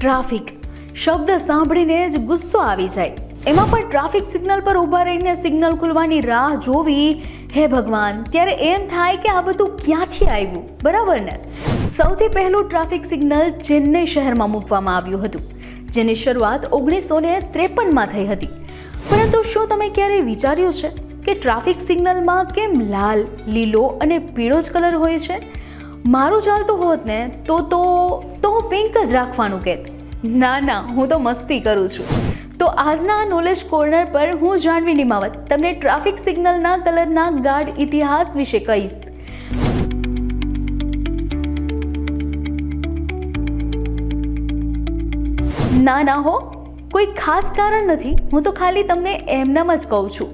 Traffic. શબ્દ સાંભળીને જ ગુસ્સો આવી જાય. એમાં પણ ટ્રાફિક સિગ્નલ પર ઊભા રહીને સિગ્નલ ખુલવાની રાહ જોવી હે ભગવાન, ત્યારે એમ થાય કે આ બધું ક્યાંથી આવ્યું? બરાબર ને? સૌથી પહેલું ટ્રાફિક સિગ્નલ ચેન્નઈ શહેરમાં મૂકવામાં આવ્યું હતું, જેની શરૂઆત ઓગણીસો ને ત્રેપનમાં થઈ હતી. પરંતુ શું તમે ક્યારેય વિચાર્યું છે કે ટ્રાફિક સિગ્નલમાં કેમ લાલ, લીલો અને પીળો જ કલર હોય છે? મારું ચાલતું હોત ને, તો તો તો હું પિંક જ રાખવાનું કહેત. ના ના, હું તો મસ્તી કરું છું. તો આજના નોલેજ કોર્નર પર હું જાણવી નિમાવત, તમને ટ્રાફિક સિગ્નલના કલરના ગાઢ ઇતિહાસ વિશે કહીશ. ના ના, હો. કોઈ ખાસ કારણ નથી, હું તો ખાલી તમને એમનામ જ કહું છું.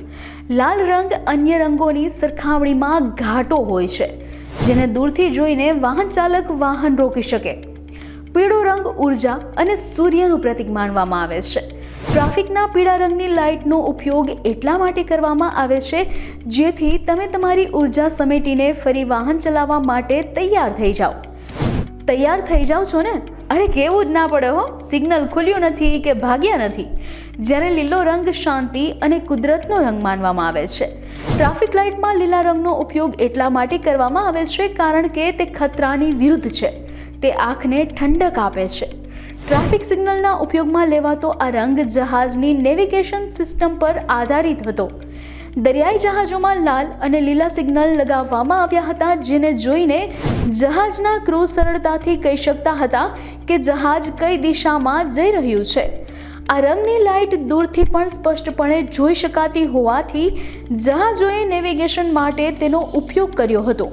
લાલ રંગ અન્ય રંગોની સરખામણીમાં ઘાટો હોય છે, જેને દૂરથી જોઈને વાહન ચાલક વાહન રોકી શકે. પીળો રંગ ઊર્જા અને સૂર્યનું પ્રતીક માનવામાં આવે છે. ટ્રાફિકના પીળા રંગની લાઇટનો ઉપયોગ એટલા માટે કરવામાં આવે છે, જેથી તમે તમારી ઊર્જા સમેટીને ફરી વાહન ચલાવવા માટે તૈયાર થઈ જાઓ. તૈયાર થઈ જાઓ છો ને? અરે કેવું જ ના પડે હો. સિગ્નલ ખુલ્યું નથી કે ભાગ્યા નથી. જ્યારે લીલો રંગ શાંતિ અને કુદરતનો રંગ માનવામાં આવે છે. ટ્રાફિક લાઇટમાં લીલા રંગનો ઉપયોગ એટલા માટે કરવામાં આવે છે કારણ કે તે ખતરાની વિરુદ્ધ છે. તે આંખને ઠંડક આપે છે. ટ્રાફિક સિગ્નલના ઉપયોગમાં લેવાતો આ રંગ જહાજની નેવિગેશન સિસ્ટમ પર આધારિત હતો. દરિયાઈ જહાજોમાં લાલ અને લીલા સિગ્નલ લગાવવામાં આવ્યા હતા, જેને જોઈને જહાજના ક્રૂ સરળતાથી કહી શકતા હતા કે જહાજ કઈ દિશામાં જઈ રહ્યું છે. આ રંગની લાઇટ દૂરથી પણ સ્પષ્ટપણે જોઈ શકાતી હોવાથી જહાજોએ નેવિગેશન માટે તેનો ઉપયોગ કર્યો હતો.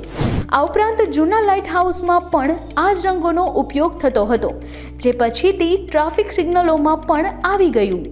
આ ઉપરાંત જૂના લાઇટ હાઉસમાં પણ આ જ રંગોનો ઉપયોગ થતો હતો, જે પછીથી ટ્રાફિક સિગ્નલોમાં પણ આવી ગયું.